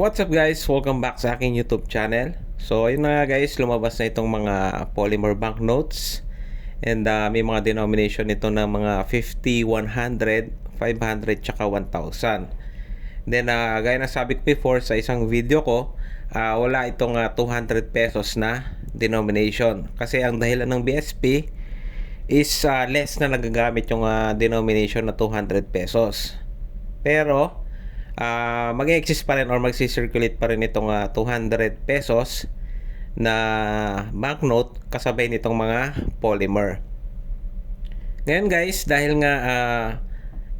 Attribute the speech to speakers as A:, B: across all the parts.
A: What's up guys? Welcome back sa aking YouTube channel. So ayun na nga guys, lumabas na itong mga polymer banknotes. And uh, may mga denomination nito ng mga 50, 100, 500, tsaka 1,000. Then uh, gaya na sabi ko before sa isang video ko, uh, wala itong uh, 200 pesos na denomination. Kasi ang dahilan ng BSP is uh, less na nagagamit yung uh, denomination na 200 pesos. Pero uh, mag-exist pa rin or mag-circulate pa rin itong uh, 200 pesos na banknote kasabay nitong mga polymer. Ngayon guys, dahil nga uh,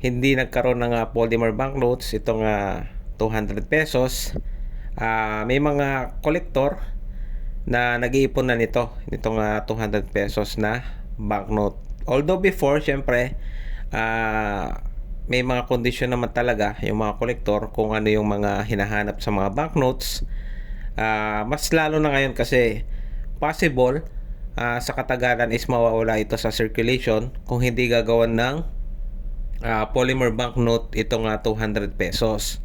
A: hindi nagkaroon ng uh, polymer banknotes itong uh, 200 pesos, uh, may mga kolektor na nag-iipon na nito, nitong uh, 200 pesos na banknote. Although before, syempre, uh, may mga kondisyon naman talaga yung mga kolektor kung ano yung mga hinahanap sa mga banknotes. Uh, mas lalo na ngayon kasi possible uh, sa katagalan is mawawala ito sa circulation kung hindi gagawan ng uh, polymer banknote itong uh, 200 pesos.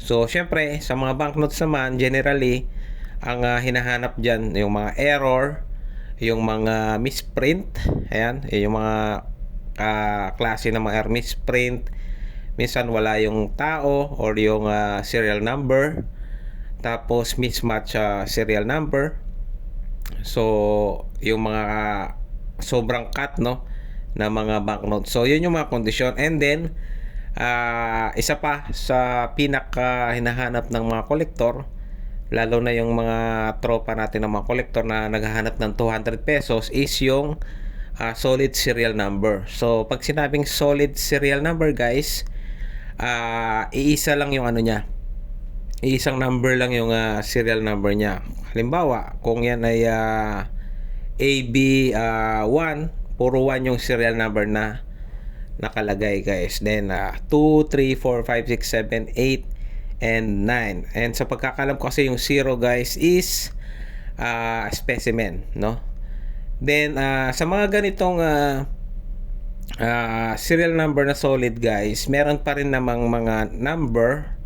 A: So, syempre, sa mga banknotes naman, generally, ang uh, hinahanap dyan, yung mga error, yung mga misprint, ayan, yung mga uh, klase ng mga misprint, minsan wala yung tao or yung uh, serial number. Tapos mismatch uh, serial number. So yung mga uh, sobrang cut no na mga banknote so yun yung mga kondisyon. And then uh, isa pa sa pinaka hinahanap ng mga kolektor lalo na yung mga tropa natin ng mga kolektor na naghahanap ng 200 pesos is yung uh, solid serial number so pag sinabing solid serial number guys uh, iisa lang yung ano niya. Iisang number lang yung uh, serial number niya. Halimbawa, kung yan ay uh, AB1, puro 1 yung serial number na nakalagay guys. Then uh, 2, 3, 4, 5, 6, 7, 8, and 9. And sa pagkakalam ko kasi yung 0 guys is uh, specimen, no? Then uh, sa mga ganitong uh, uh, serial number na solid guys, meron pa rin namang mga number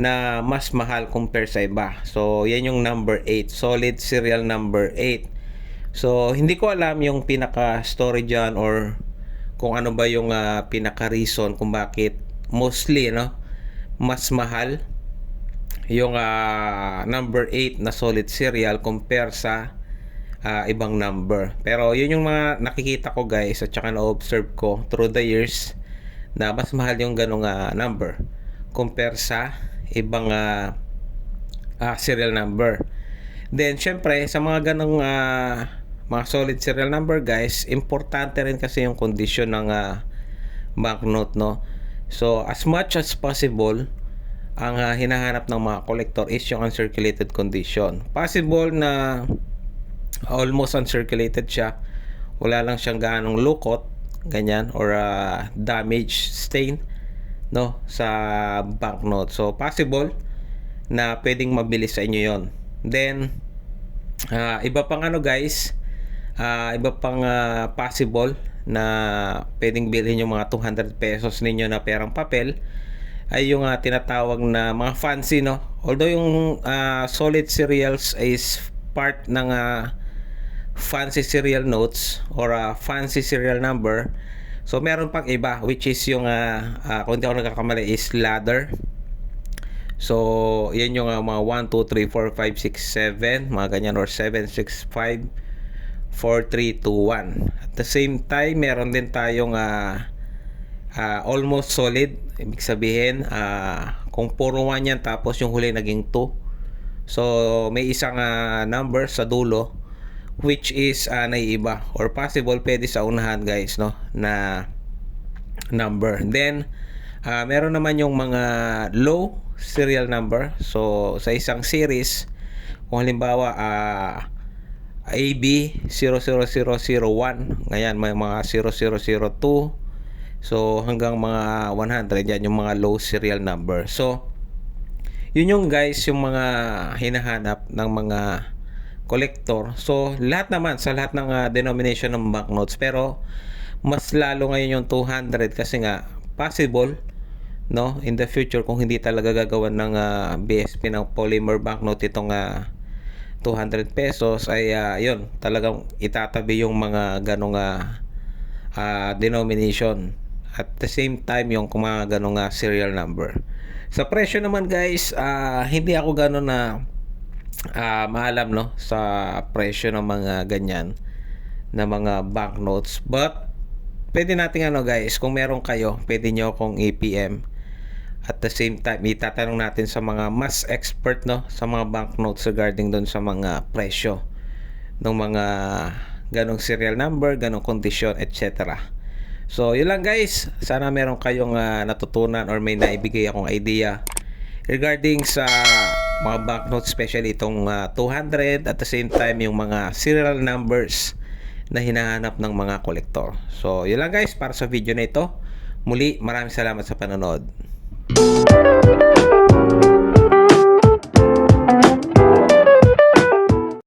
A: na mas mahal compare sa iba. So, yan yung number 8. Solid serial number 8. So, hindi ko alam yung pinaka-story dyan or kung ano ba yung uh, pinaka-reason kung bakit mostly, no, mas mahal yung uh, number 8 na solid serial compare sa uh, ibang number. Pero yun yung mga nakikita ko guys at saka na-observe ko through the years na mas mahal yung ganong uh, number compare sa ibang uh, uh, serial number. Then syempre sa mga ganong uh, mga solid serial number guys, importante rin kasi yung condition ng uh, banknote no. So as much as possible ang uh, hinahanap ng mga collector is yung uncirculated condition. Possible na almost uncirculated siya. Wala lang siyang ganong lukot ganyan or uh, damage stain no sa banknote. So possible na pwedeng mabilis sa inyo yon then uh, iba pang ano guys uh, iba pang uh, possible na pwedeng bilhin yung mga 200 pesos ninyo na perang papel ay yung uh, tinatawag na mga fancy no? Although yung uh, solid cereals is part ng uh, fancy serial notes or a fancy serial number. So meron pang iba which is yung uh, uh, kung hindi ako nagkakamali is ladder. So yan yung uh, mga 1 2 3 4 5 6 7 mga ganyan or 7 6 5 4 3 2 1. At the same time meron din tayong uh, uh, almost solid. Ibig sabihin uh, kung puro 1 yan tapos yung huli naging 2. So may isang uh, number sa dulo which is uh, naiiba or possible pwede sa unahan guys no na number. Then uh, meron naman yung mga low serial number. So sa isang series kung halimbawa uh, AB 00001 ngayon may mga 0002 so hanggang mga 100 yan yung mga low serial number. So yun yung guys yung mga hinahanap ng mga collector. So, lahat naman, sa lahat ng uh, denomination ng banknotes. Pero, mas lalo ngayon yung 200 kasi nga, possible no in the future kung hindi talaga gagawan ng ah, BSP ng polymer banknote itong ah, 200 pesos ay ah, yun talagang itatabi yung mga ganong ah, ah, denomination at the same time yung mga ganong ah, serial number sa presyo naman guys ah, hindi ako ganon na ah, maalam no sa presyo ng mga ganyan na mga banknotes but pwede natin ano guys kung meron kayo pwede nyo akong APM at the same time itatanong natin sa mga mas expert no sa mga banknotes regarding doon sa mga presyo ng mga ganong serial number ganong kondisyon etc so yun lang guys. Sana meron kayong ah, natutunan or may naibigay akong idea regarding sa mga banknotes especially itong ah, 200 at the same time yung mga serial numbers na hinahanap ng mga kolektor. So, yun lang guys para sa video na ito. Muli, maraming salamat sa panonood.